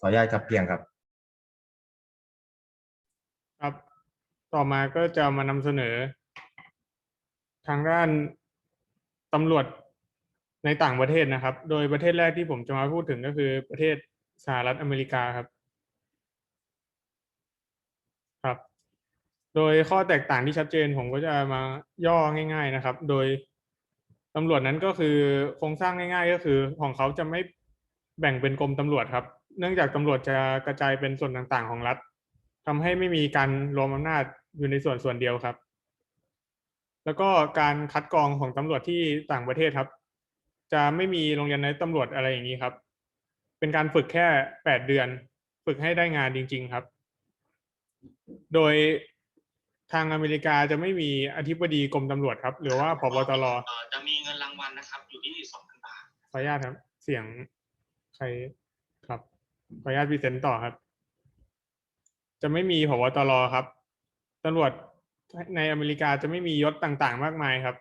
ขออนุญาตครับเพียงครับ ครับ ต่อมาก็จะมานำเสนอ ทางด้านตำรวจในต่างประเทศนะครับ โดยประเทศแรกที่ผมจะมาพูดถึงก็คือประเทศสหรัฐอเมริกาครับ ครับ โดยข้อแตกต่างที่ชัดเจนผมก็จะมาย่อง่าย ๆนะครับ โดยตำรวจนั้นก็คือโครงสร้างง่าย ๆ ก็คือของเขาจะไม่แบ่งเป็นกรมตำรวจครับ เนื่องจากตำรวจจะกระจายเป็นส่วนต่างๆ ของรัฐทำให้ไม่มีการรวมอำนาจอยู่ในส่วนส่วนเดียวครับ แล้วก็การคัดกรองของตำรวจที่ต่างประเทศครับ จะไม่มีโรงเรียนในตำรวจอะไรอย่างนี้ครับ เป็นการฝึกแค่แปดเดือน ฝึกให้ได้งานจริง ๆครับ โดยทางอเมริกาจะไม่มีอธิบดีกรมตำรวจครับ หรือว่าพบตรเอ่อจะมีเงินรางวัลนะครับ อยู่ที่สองพันบาทขออนุญาตครับ เสียงใครครับ ขออนุญาตพรีเซนต์ต่อครับ จะไม่มีพบตรครับตำรวจในอเมริกาจะไม่มียศต่างๆ มากมายครับ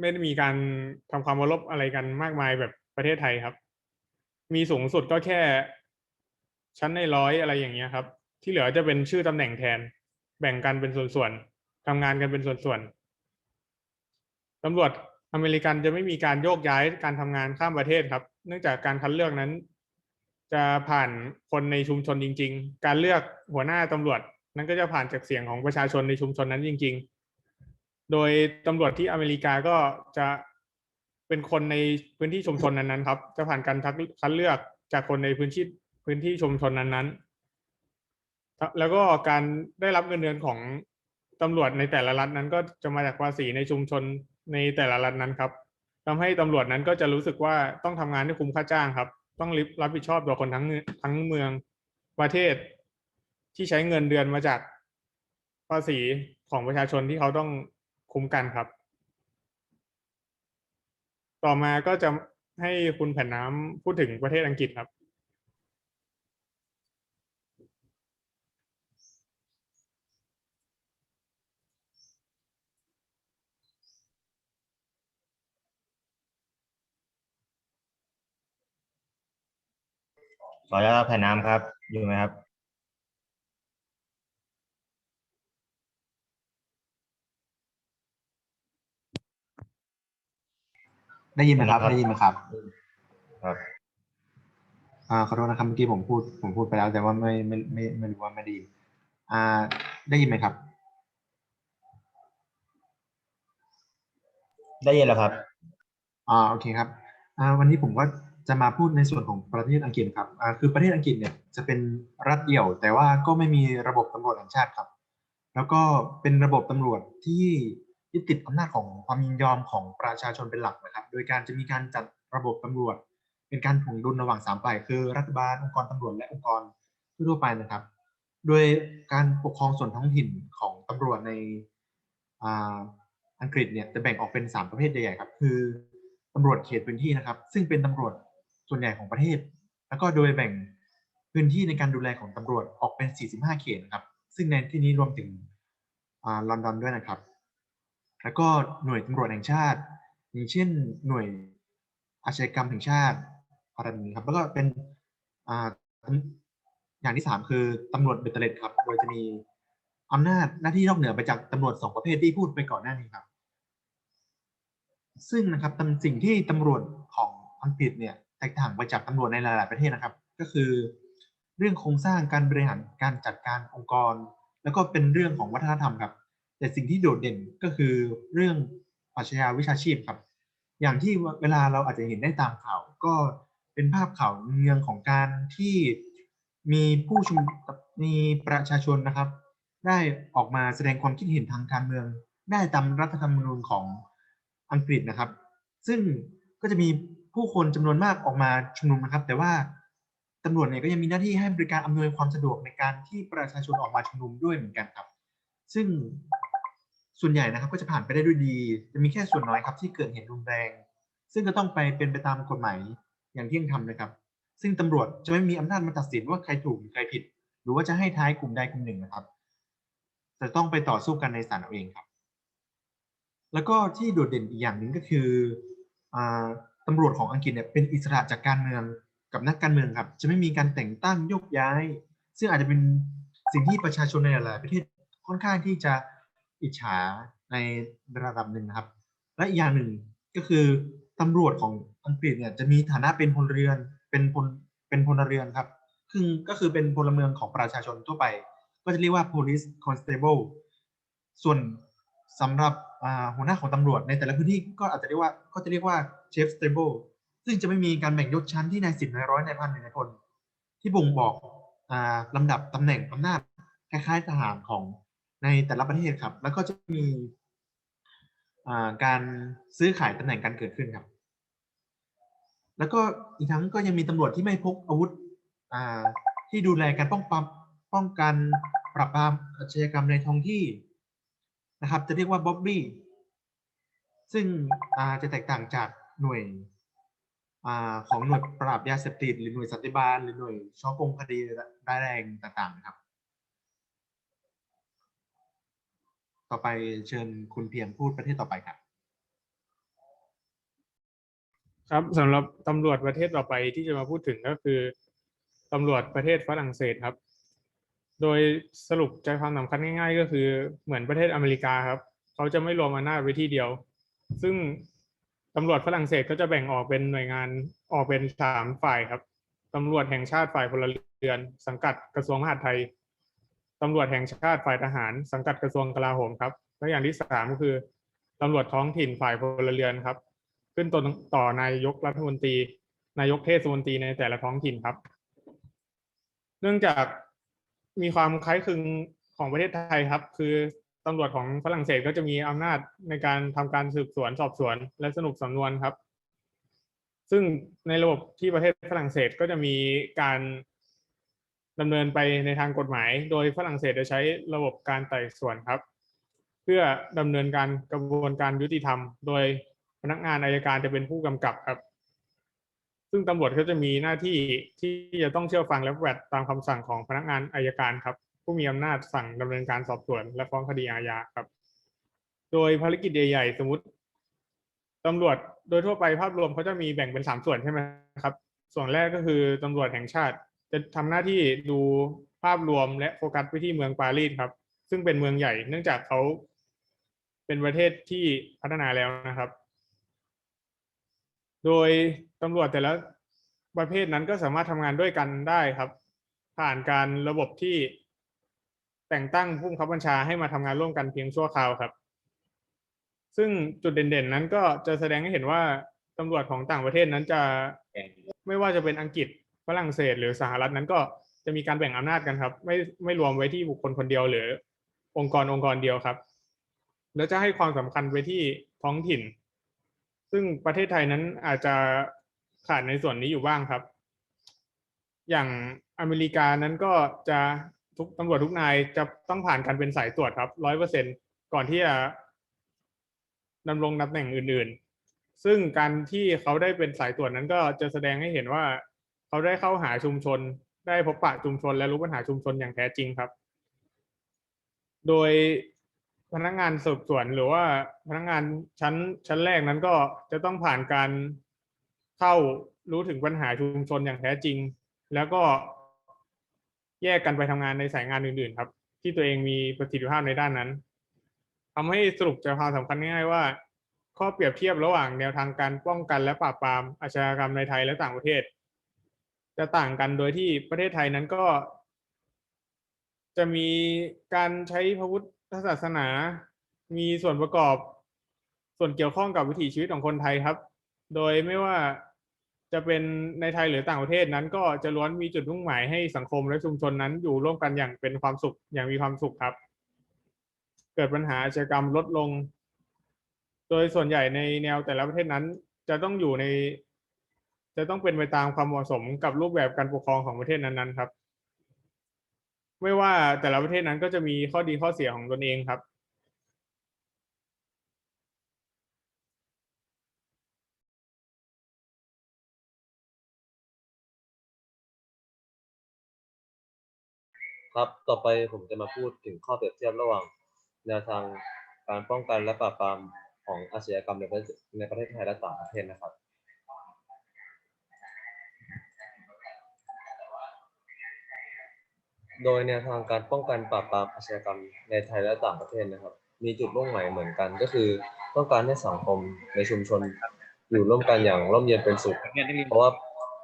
ไม่ได้มีการทำความเคารพอะไรกันมากมายแบบประเทศไทยครับ มีสูงสุดก็แค่ ชั้นในร้อยอะไรอย่างเงี้ยครับ ที่เหลือจะเป็นชื่อตำแหน่งแทน แบ่งกันเป็นส่วนๆทำงานกันเป็นส่วนๆตำรวจอเมริกันจะไม่มีการโยกย้ายการทำงานข้ามประเทศครับ เนื่องจากการคัดเลือกนั้น จะผ่านคนในชุมชนจริง ๆ การเลือกหัวหน้าตำรวจ นั้นก็จะผ่านจากเสียงของประชาชนในชุมชนนั้นจริง ๆ โดยตำรวจที่อเมริกาก็จะเป็นคนในพื้นที่ชุมชนนั้นๆครับ จะผ่านการคัดเลือกจากคนในพื้นที่พื้นที่ชุมชนนั้นๆ แล้วก็การได้รับเงินเดือนของตำรวจในแต่ละรัฐนั้นก็จะมาจากภาษีในชุมชนในแต่ละรัฐนั้นครับทำให้ตำรวจนั้นก็จะรู้สึกว่าต้องทำงานให้คุ้มค่าจ้างครับ ต้องรับผิดชอบต่อคนทั้งทั้งเมืองประเทศที่ใช้เงินเดือนมาจากภาษีของประชาชนที่เขาต้องคุ้มกันครับ ต่อมาก็จะให้คุณแผ่นน้ำพูดถึงประเทศอังกฤษครับ ข ออนุญาตแผ่นน้ำครับ อยู่ไหมครับ ได้ยินไหมครับ ได้ได้ยิยินนคไหรัมบครับ ครับอ่าขอโทษนะครับเมื่อกี้ผมพูดผมพูดไปแล้ว แต่ว่าไม่ไม่ไม่ไม่รู้ว่าไม่ได้ยินอ่า ได้ยินไหมครับ ได้ยินแล้วครับ อ่าโอเคครับอ่าวันนี้ผมก็ จะมาพูดในส่วนของประเทศอังกฤษครับคือประเทศอังกฤษเนี่ยจะเป็นรัฐเดี่ยว แต่ว่าก็ไม่มีระบบตำรวจแห่งชาติครับ แล้วก็เป็นระบบตำรวจที่ยึดติดอำนาจของความยินยอมของประชาชนเป็นหลักนะครับ โดยการจะมีการจัดระบบตำรวจ เป็นการถ่วงดุลระหว่างสามฝ่ายคือรัฐบาลองค์กรตำรวจและองค์กรทั่วไปนะครับ โดยการปกครองส่วนท้องถิ่นของตำรวจในอังกฤษเนี่ยจะแบ่งออกเป็น 3 ประเภทใหญ่ๆครับ คือตำรวจเขตพื้นที่นะครับ ซึ่งเป็นตำรวจ ส่วนใหญ่ของประเทศ แล้วก็โดยแบ่งพื้นที่ในการดูแลของตำรวจออกเป็น 45 เขตนะครับ ซึ่งในที่นี้รวมถึงลอนดอนด้วยนะครับ แล้วก็หน่วยตำรวจแห่งชาติ อย่างเช่นหน่วยอาชญากรรมแห่งชาติอะไรแบบนี้ครับ แล้วก็เป็นอ่าอย่างที่สามคือตำรวจเบตเตอร์เลดครับ โดยจะมีอำนาจหน้าที่นอกเหนือไปจากตำรวจสองประเภทที่พูดไปก่อนหน้านี้ครับ ซึ่งนะครับตำสิ่งที่ตำรวจของอังกฤษเนี่ย กต่างไปจากตำรวจในหลาย ๆ ประเทศนะครับ ก็คือ เรื่องโครงสร้างการบริหารการจัดการองค์กร แล้วก็เป็นเรื่องของวัฒนธรรมครับ แต่สิ่งที่โดดเด่นก็คือเรื่องปรัชญาวิชาชีพครับ อย่างที่เวลาเราอาจจะเห็นได้ตามข่าว ก็เป็นภาพข่าวเมืองของการที่มีผู้ชุมมีประชาชนนะครับ ได้ออกมาแสดงความคิดเห็นทางการเมือง ได้ตามรัฐธรรมนูญของอังกฤษนะครับ ซึ่งก็จะมี ผู้คนจำนวนมากออกมาชุมนุมนะครับ แต่ว่าตำรวจเนี่ยก็ยังมีหน้าที่ให้บริการอำนวยความสะดวกในการที่ประชาชนออกมาชุมนุมด้วยเหมือนกันครับ ซึ่งส่วนใหญ่นะครับก็จะผ่านไปได้ด้วยดี จะมีแค่ส่วนน้อยครับที่เกิดเหตุรุนแรง ซึ่งก็ต้องไปเป็นไปตามกฎหมายอย่างเที่ยงธรรมนะครับ ซึ่งตำรวจจะไม่มีอำนาจมาตัดสินว่าใครถูกหรือใครผิด หรือว่าจะให้ท้ายกลุ่มใดกลุ่มหนึ่งนะครับจะต้องไปต่อสู้กันในศาลเอาเองครับ แล้วก็ที่โดดเด่นอีกอย่างหนึ่งก็คืออ่า ตำรวจของอังกฤษเนี่ยเป็นอิสระจากการเมืองกับนักการเมืองครับ จะไม่มีการแต่งตั้งโยกย้าย ซึ่งอาจจะเป็นสิ่งที่ประชาชนในหลายประเทศค่อนข้างที่จะอิจฉาในระดับหนึ่งนะครับ และอีกอย่างหนึ่งก็คือตำรวจของอังกฤษเนี่ยจะมีฐานะเป็นพลเรือนเป็นพลเป็นพลเรือนครับคือก็คือเป็นพลเมืองของประชาชนทั่วไป ก็จะเรียกว่า police constable ส่วนสำหรับ หัวหน้าของตำรวจในแต่ละพื้นที่ก็อาจจะเรียกว่าก็จะเรียกว่า chief stable ซึ่งจะไม่มีการแบ่งยศชั้นที่นายสิบนายร้อยนายพันนายพลที่บ่งบอกอ่าลำดับตำแหน่งอำนาจคล้ายๆทหารของในแต่ละประเทศครับ แล้วก็จะมีอ่าการซื้อขายตำแหน่งการเกิดขึ้นครับ แล้วก็อีกทั้งก็ยังมีตำรวจที่ไม่พกอาวุธอ่าที่ดูแลการป้องปรามป้องกันปราบปรามอาชญากรรมในท้องที่ นะครับ จะเรียกว่าบ๊อบบี้ซึ่งจะแตกต่างจากหน่วยอของหน่วยปราบยาเสพติดหรือหน่วยสันติบาลหรือหน่วยช่อโกงคดีร้ายแรงต่างๆครับ ต่อไปเชิญคุณเพียงพูดประเทศต่อไปครับ ครับสำหรับตำรวจประเทศต่อไปที่จะมาพูดถึงก็คือตำรวจประเทศฝรั่งเศสครับ โดยสรุปใจความสำคัญง่าย ๆ ก็คือเหมือนประเทศอเมริกาครับ เขาจะไม่รวมอำนาจไว้ที่เดียว ซึ่งตำรวจฝรั่งเศสก็จะแบ่งออกเป็นหน่วยงานออกเป็นสามฝ่ายครับตำรวจแห่งชาติฝ่ายพลเรือน สังกัดกระทรวงมหาดไทยตำรวจแห่งชาติฝ่ายทหาร สังกัดกระทรวงกลาโหมครับและอย่างที่สามก็คือตำรวจท้องถิ่นฝ่ายพลเรือนครับ ขึ้นต่อต่อนายกรัฐมนตรี นายกเทศมนตรีในแต่ละท้องถิ่นครับ เนื่องจาก มีความคล้ายคลึงของประเทศไทยครับ คือตำรวจของฝรั่งเศสก็จะมีอำนาจในการทำการสืบสวนสอบสวน และสรุปสำนวนครับ ซึ่งในระบบที่ประเทศฝรั่งเศสก็จะมีการดำเนินไปในทางกฎหมาย โดยฝรั่งเศสจะใช้ระบบการไต่สวนครับ เพื่อดำเนินการกระบวนการยุติธรรม โดยพนักงานอายการจะเป็นผู้กำกับครับ ซึ่งตำรวจก็จะมีหน้าที่ที่จะต้องเชื่อฟังและปฏิบัติตามคำสั่งของพนักงานอายการครับ ผู้มีอำนาจสั่งดำเนินการสอบสวน และฟ้องคดีอาญาครับ โดยภารกิจใหญ่ๆ สมมติตำรวจโดยทั่วไปภาพรวมเขาจะมีแบ่งเป็นสามส่วนใช่ไหมครับ ส่วนแรกก็คือตำรวจแห่งชาติ จะทำหน้าที่ดูภาพรวมและโฟกัสไปที่เมืองปารีสครับ ซึ่งเป็นเมืองใหญ่ เนื่องจากเขาเป็นประเทศที่พัฒนาแล้วนะครับ โดยตำรวจแต่ละประเภทนั้นก็สามารถทำงานด้วยกันได้ครับ ผ่านการระบบที่แต่งตั้งผู้บังคับบัญชาให้มาทำงานร่วมกันเพียงชั่วคราวครับ ซึ่งจุดเด่นๆนั้นก็จะแสดงให้เห็นว่าตำรวจของต่างประเทศนั้นจะไม่ว่าจะเป็นอังกฤษฝรั่งเศสหรือสหรัฐนั้นก็จะมีการแบ่งอำนาจกันครับ ไม่ไม่รวมไว้ที่บุคคลคนเดียวหรือ องค์กรองค์กรเดียวครับ แล้วจะให้ความสำคัญไปที่ท้องถิ่น ซึ่งประเทศไทยนั้นอาจจะขาดในส่วนนี้อยู่บ้างครับ อย่างอเมริกานั้นก็จะทุกตำรวจทุกนายจะต้องผ่านการเป็นสายตรวจครับร้อยเปอร์เซ็นก่อนที่จะดำรงตำแหน่งอื่น ๆ ซึ่งการที่เขาได้เป็นสายตรวจนั้นก็จะแสดงให้เห็นว่า เขาได้เข้าหาชุมชน ได้พบปะชุมชนและรู้ปัญหาชุมชนอย่างแท้จริงครับ โดย พนักงานสืบสวนหรือว่าพนักงานชั้นชั้นแรกนั้นก็จะต้องผ่านการเข้ารู้ถึงปัญหาชุมชนอย่างแท้จริง แล้วก็แยกกันไปทำงานในสายงานอื่น ๆ ครับ ที่ตัวเองมีประสิทธิภาพในด้านนั้นทำให้สรุปใจความสำคัญง่ายๆว่า ข้อเปรียบเทียบระหว่างแนวทางการป้องกันและปราบปรามอาชญากรรมในไทยและต่างประเทศ จะต่างกันโดยที่ประเทศไทยนั้นก็ จะมีการใช้พ ระศาสนามีส่วนประกอบ ส่วนเกี่ยวข้องกับวิถีชีวิตของคนไทยครับ โดยไม่ว่าจะเป็นในไทยหรือต่างประเทศนั้น ก็จะล้วนมีจุดมุ่งหมายให้สังคมและชุมชนนั้นอยู่ร่วมกันอย่างเป็นความสุขอย่างมีความสุขครับ เกิดปัญหาอาชญากรรมลดลง โดยส่วนใหญ่ในแนวแต่ละประเทศนั้น จะต้องอยู่ใน จะต้องเป็นไปตามความเหมาะสมกับรูปแบบการปกครองของประเทศนั้นๆครับ ไม่ว่าแต่ละประเทศนั้นก็จะมีข้อดีข้อเสียของตนเองครับ ครับ ต่อไปผมจะมาพูดถึงข้อเปรียบเทียบระหว่าง แนวทางการป้องกันและปราบปรามของอาชญากรรมในประเทศในประเทศไทยและต่างประเทศนะครับ โดยแนวทางการป้องกันปราบปรามอาชญากรรมในไทยและต่างประเทศนะครับ มีจุดมุ่งหมายเหมือนกัน ก็คือต้องการให้สังคมในชุมชนอยู่ร่วมกันอย่างร่มเย็นเป็นสุข เนี่ยนักเรียนเพราะว่า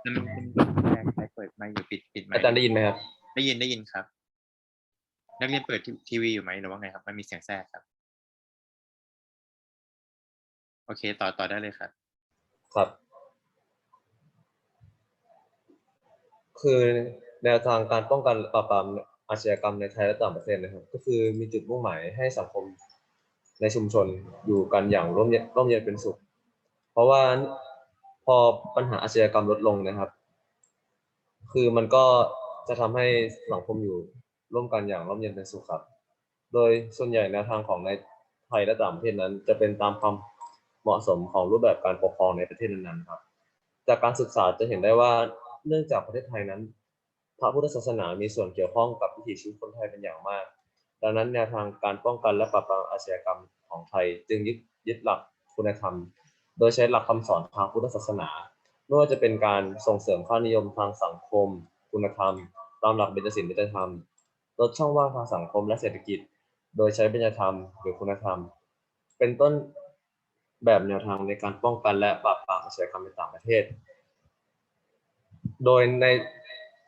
มันเป็นใครเปิดไมค์อยู่ปิดปิดไมค์อาจารย์ได้ยินไหมครับ ได้ยินได้ยินครับ นักเรียนเปิดทีวีอยู่ไหมหรือว่าไงครับ มันมีเสียงแทรกครับ โอเค ต่อต่อได้เลยครับ ครับ คือ แนวทางการป้องกันปราบปรามอาชญากรรมในไทยและต่างประเทศนะครับ ก็คือมีจุดมุ่งหมายให้สังคมในชุมชนอยู่กันอย่างร่มเย็นร่มเย็นเป็นสุข เพราะว่าพอปัญหาอาชญากรรมลดลงนะครับ คือมันก็จะทำให้สังคมอยู่ร่วมกันอย่างร่มเย็นเป็นสุขครับ โดยส่วนใหญ่แนวทางของในไทยและต่างประเทศนั้น จะเป็นตามความเหมาะสมของรูปแบบการปกครองในประเทศนั้นๆครับ จากการศึกษาจะเห็นได้ว่าเนื่องจากประเทศไทยนั้น พระพุทธศาสนามีส่วนเกี่ยวข้องกับวิถีชีวิตคนไทยเป็นอย่างมาก ดังนั้นแนวทางการป้องกันและปราบปรามอาชญากรรมของไทย จึงยึดยึดหลักคุณธรรม โดยใช้หลักคำสอนทางพุทธศาสนาไม่ว่าจะเป็นการส่งเสริมค่านิยมทางสังคม คุณธรรม ตามหลักเบญจศีลเบญจธรรม ลดช่องว่างทางสังคมและเศรษฐกิจ โดยใช้เบญจธรรมหรือคุณธรรม เป็นต้นแบบแนวทางในการป้องกันและปราบปรามอาชญากรรมในต่างประเทศ โดยใน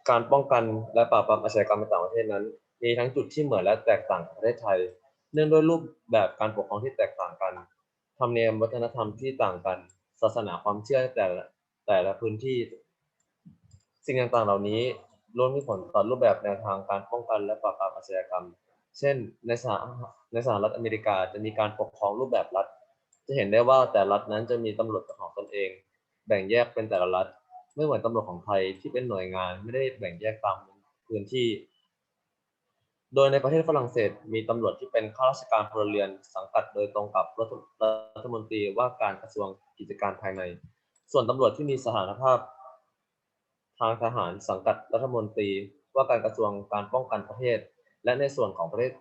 การป้องกันและปราบปรามอาชญากรรมในต่างประเทศนั้น มีทั้งจุดที่เหมือนและแตกต่างประเทศไทย เนื่องด้วยรูปแบบการปกครองที่แตกต่างกันธรรมเนียมวัฒนธรรมที่ต่างกัน ศาสนาความเชื่อแต่ละแต่ละพื้นที่ สิ่งต่างๆเหล่านี้ล้วนมีผลต่อรูปแบบแนวทางการป้องกันและปราบปรามอาชญากรรม เช่น ในสหในสหรัฐอเมริกาจะมีการปกครองรูปแบบรัฐ จะเห็นได้ว่าแต่รัฐนั้นจะมีตำรวจของตนเอง แบ่งแยกเป็นแต่ละรัฐ ไม่เหมือนตำรวจของไทยที่เป็นหน่วยงาน ไม่ได้แบ่งแยกตามพื้นที่ โดยในประเทศฝรั่งเศสมีตำรวจที่เป็นข้าราชการพลเรือนสังกัดโดยตรงกับรัฐรัฐมนตรีว่าการกระทรวงกิจการภายใน ส่วนตำรวจที่มีสถานภาพ ทางทหารสังกัดรัฐมนตรีว่าการกระทรวงการป้องกันประเทศ และในส่วนของประเทศ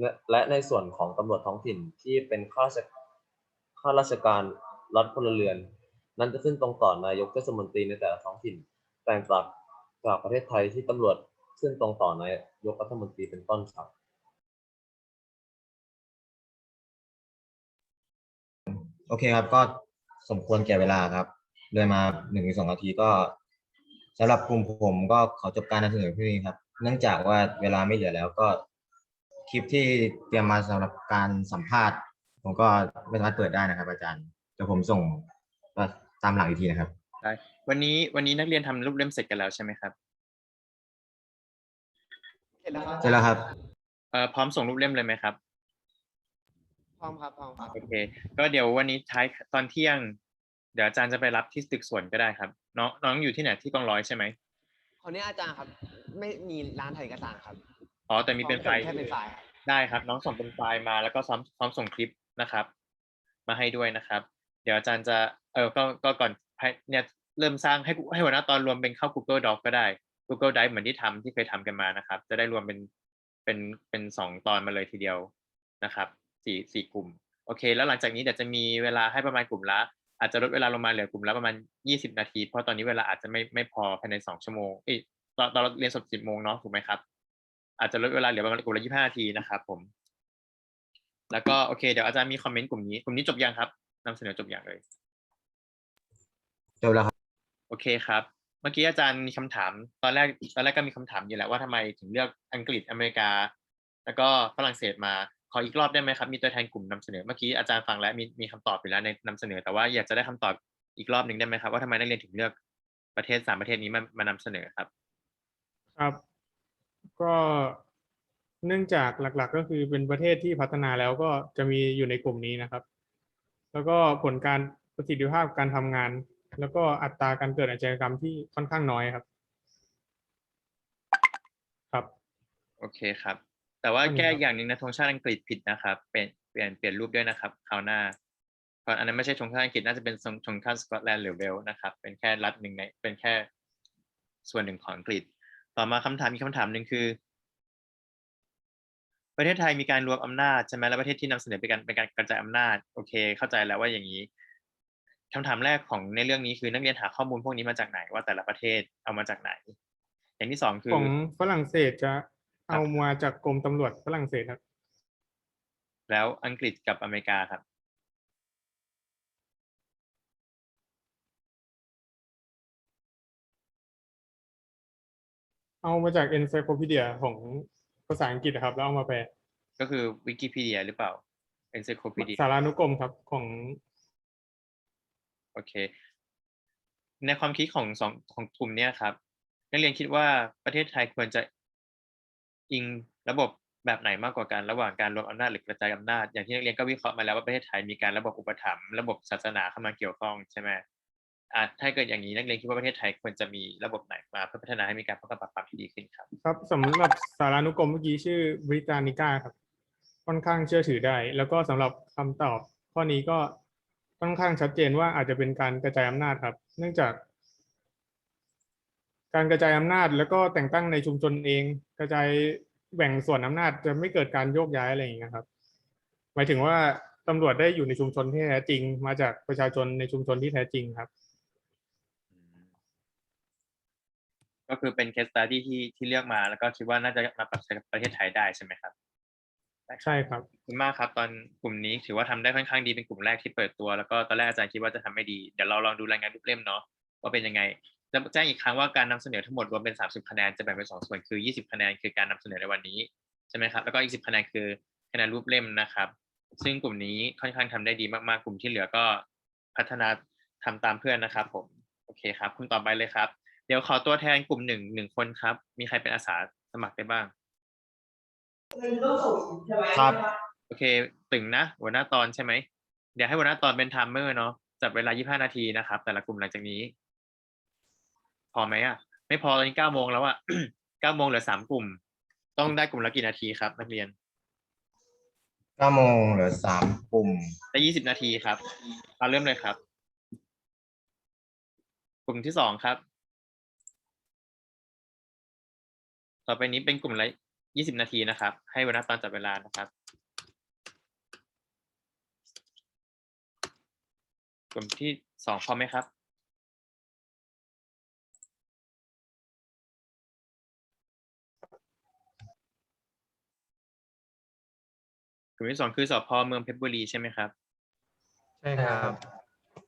และและในส่วนของตำรวจท้องถิ่นที่เป็นข้าราชข้าราชการรัฐพลเรือน นั้นจะขึ้นตรงต่อนายกเทศมนตรีในแต่ละท้องถิ่นแตกต่างจากประเทศไทยที่ตำรวจขึ้นตรงต่อนายกรัฐมนตรีเป็นต้นครับโอเคครับก็สมควรแก่เวลาครับเลยมาหนึ่งถึงสองนาทีก็สำหรับกลุ่มผมก็ขอจบการนำเสนอเพียงนี้ครับ เนื่องจากว่าเวลาไม่เหลือแล้วก็คลิปที่เตรียมมาสำหรับการสัมภาษณ์ ผมก็ไม่สามารถเปิดได้นะครับ อาจารย์เดี๋ยวผมส่งามหลังอีกทีนะครับ ได้ วันนี้วันนี้นักเรียนทำรูปเล่มเสร็จกันแล้วใช่ไหมครับ เสร็จแล้วครับ เสร็จแล้วครับ เอ่อพร้อมส่งรูปเล่มเลยไหมครับ พร้อมครับ พร้อมครับ โอเค ก็เดี๋ยววันนี้ท้ายตอนเที่ยง เดี๋ยวอาจารย์จะไปรับที่ตึกสวนก็ได้ครับ น้องน้องอยู่ที่ไหนที่กองร้อยใช่ไหมคนนี้อาจารย์ครับ ไม่มีร้านถ่ายเอกสารครับ อ๋อแต่มีเป็นไฟล์แค่เป็นไฟล์ครับได้ครับ น้องส่งเป็นไฟล์มาแล้วก็ซ้อมซ้อมส่งคลิปนะครับ มาให้ด้วยนะครับ เดี๋ยวอาจารย์จะ เออก็ก็ก่อนให้เนี่ยเริ่มสร้างให้ให้หัวหน้าตอนรวมเป็นเข้า Google Doc ก็ได้ Google Drive เหมือนที่ทำที่เคยทำกันมานะครับ จะได้รวมเป็นเป็นเป็นสองตอนมาเลยทีเดียวนะครับสี่สี่กลุ่มโอเค แล้วหลังจากนี้เดี๋ยวจะมีเวลาให้ประมาณกลุ่มละอาจจะลดเวลาลงมาเหลือกลุ่มละประมาณยี่สิบนาที เพราะตอนนี้เวลาอาจจะไม่ไม่พอภายในสองชั่วโมงเอ้ยตอนตอนเราเรียนสดสิบโมงเนาะถูกไหมครับ อาจจะลดเวลาเหลือประมาณกลุ่มละยี่ห้านาทีนะครับผม แล้วก็โอเค เดี๋ยวอาจารย์มีคอมเมนต์กลุ่มนี้ กลุ่มนี้จบยังครับนำเสนอจบยังเลย จบแล้วครับ โอเคครับ เมื่อกี้อาจารย์มีคำถาม ตอนแรกตอนแรกก็มีคำถามอยู่แหละว่าทำไมถึงเลือกอังกฤษอเมริกา แล้วก็ฝรั่งเศสมาขออีกรอบได้ไหมครับ มีตัวแทนกลุ่มนำเสนอเมื่อกี้อาจารย์ฟังแล้วมีมีคำตอบไปแล้วในนำเสนอ แต่ว่าอยากจะได้คำตอบอีกรอบหนึ่งได้ไหมครับว่าทำไมนักเรียนถึงเลือกประเทศสามประเทศนี้มามานำเสนอครับ ครับ ก็เนื่องจากหลักๆ ก็คือเป็นประเทศที่พัฒนาแล้วก็จะมีอยู่ในกลุ่มนี้นะครับ แล้วก็ผลการประสิทธิภาพการทำงาน แล้วก็อัตราการเกิดอาชญากรรมที่ค่อนข้างน้อยครับ ครับ โอเคครับ แต่ว่าแก้อย่างหนึ่งนะธงชาติอังกฤษผิดนะครับ เป็นเปลี่ยนเปลี่ยนรูปด้วยนะครับคราวหน้าเพราะอันนั้นไม่ใช่ธงชาติอังกฤษน่าจะเป็นธงชาติสกอตแลนด์หรือเวลส์นะครับ เป็นแค่รัฐหนึ่งในเป็นแค่ส่วนหนึ่งของอังกฤษ ต่อมาคำถามมีกคำถามหนึ่งคือ ประเทศไทยมีการรวมอำนาจใช่ไหมแล้วประเทศที่นำเสนอเป็นการเป็นการกระจายอำนาจ โอเค เข้าใจแล้วว่าอย่างนี้ คำถามแรกของในเรื่องนี้คือนักเรียนหาข้อมูลพวกนี้มาจากไหนว่าแต่ละประเทศเอามาจากไหน อย่างที่สองคือของฝรั่งเศสจะเอามาจากกรมตำรวจฝรั่งเศสครับ แล้วอังกฤษกับอเมริกาครับเอามาจาก Encyclopedia ของภาษาอังกฤษอะครับ แล้วเอามาแปล ก็คือวิกิพีเดียหรือเปล่า encyclopedia สารานุกรมครับของ โอเค ในความคิดของสองของกลุ่มเนี้ยครับ นักเรียนคิดว่าประเทศไทยควรจะอิงระบบแบบไหนมากกว่ากันระหว่างการรวมอำนาจหรือกระจายอำนาจ อย่างที่นักเรียนก็วิเคราะห์มาแล้วว่าประเทศไทยมีการระบบอุปถัมภ์ระบบศาสนาเข้ามาเกี่ยวข้องใช่ไหมอ่าถ้าเกิดอย่างนี้นักเรียนคิดว่าประเทศไทยควรจะมีระบบไหนมา เพื่อพัฒนาให้มีการป้องกันปราบปรามที่ดีขึ้นครับครับสำหรับสารานุกรมเมื่อกี้ชื่อบริตานิก้าครับ ค่อนข้างเชื่อถือได้ แล้วก็สำหรับคำตอบข้อนี้ก็ ค่อนข้างชัดเจนว่าอาจจะเป็นการกระจายอำนาจครับ เนื่องจาก การกระจายอำนาจแล้วก็แต่งตั้งในชุมชนเอง กระจายแบ่งส่วนอำนาจจะไม่เกิดการโยกย้ายอะไรอย่างเงี้ยครับ หมายถึงว่าตำรวจได้อยู่ในชุมชนที่แท้จริง มาจากประชาชนในชุมชนที่แท้จริงครับ ก็คือเป็นเคสตัดดี้ที่ที่เลือกมาแล้วก็คิดว่าน่าจะมาปรับใช้กับประเทศไทยได้ใช่ไหมครับ ใช่ครับขอบคุณมากครับ ตอนกลุ่มนี้ถือว่าทำได้ค่อนข้างดีเป็นกลุ่มแรกที่เปิดตัวแล้วก็ตอนแรกอาจารย์คิดว่าจะทำไม่ดีเดี๋ยวเราลองดูรายงานทุกเล่มเนาะว่าเป็นยังไงจะแจ้งอีกครั้งว่าการนำเสนอทั้งหมดรวมเป็น 30 คะแนนจะแบ่งเป็นสองส่วนคือ 20 คะแนนคือการนำเสนอในวันนี้ใช่ไหมครับแล้วก็อีก 10 คะแนนคือคะแนนรูปเล่มนะครับ ซึ่งกลุ่มนี้ค่อนข้างทำได้ดีมากๆ กลุ่มที่เหลือก็พัฒนาทำตามเพื่อนนะครับ ผมโอเคครับ คุณต่อไปเลยครับ เดี๋ยวขอตัวแทนกลุ่มหนึ่งหนึ่งคนครับ มีใครเป็นอาสาสมัครได้บ้าง ครับ โอเค ตึงนะ หัวหน้าตอนใช่ไหม เดี๋ยวให้หัวหน้าตอนเป็นไทม์เมอร์เนาะ จับเวลา 25 นาทีนะครับ แต่ละกลุ่มหลังจากนี้ พอไหมอะ ไม่พอตอนนี้9โมงแล้วอะ 9โมงเหลือ3กลุ่ม ต้องได้กลุ่มละกี่นาทีครับ นักเรียนเก้าโมงเหลือสามกลุ่มได้20 นาทีครับเราเริ่มเลยครับ กลุ่มที่สองครับ ต่อไปนี้เป็นกลุ่มละ 20นาทีนะครับ ให้หัวหน้าตอนจับเวลานะครับกลุ่มที่สองพร้อมไหมครับ กลุ่มที่สองคือสพเมืองเพชรบุรีใช่ไหมครับ ใช่ครับ